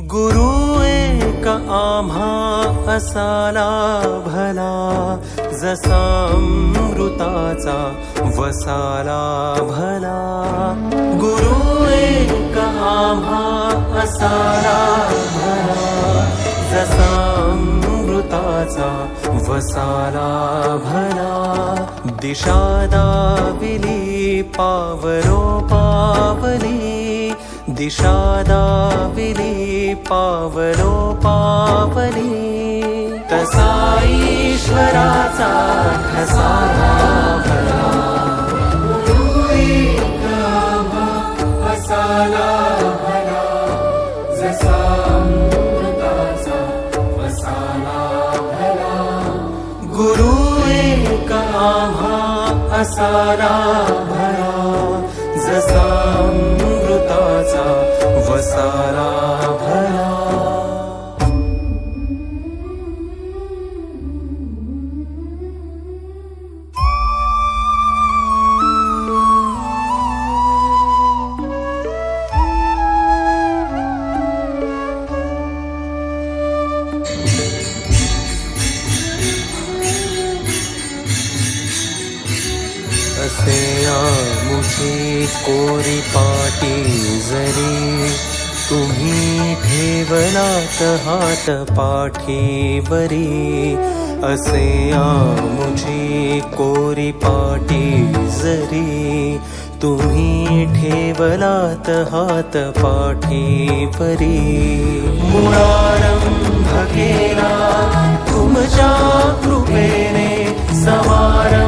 गुरु एक आम्हा असाला भला जसा अमृताचा वसाला भला. गुरु एक आम्हा असाला भला जसा अमृताचा वसाला भला. दिशा दाविली पावरो पावली दिशादाविली पावलो पावली। तसा ईश्वराचा ठसा गुरु एक असारा माझा वसारा भरा. असे कोरी पाटी जरी तुम्ही ठेवलात हात पाठी बरी असे आमुची कोरी पाटी जरी तुम्ही ठेवलात हात पाठीवरी. मुळारंभ केला तुमच्या कृपेने समारंभ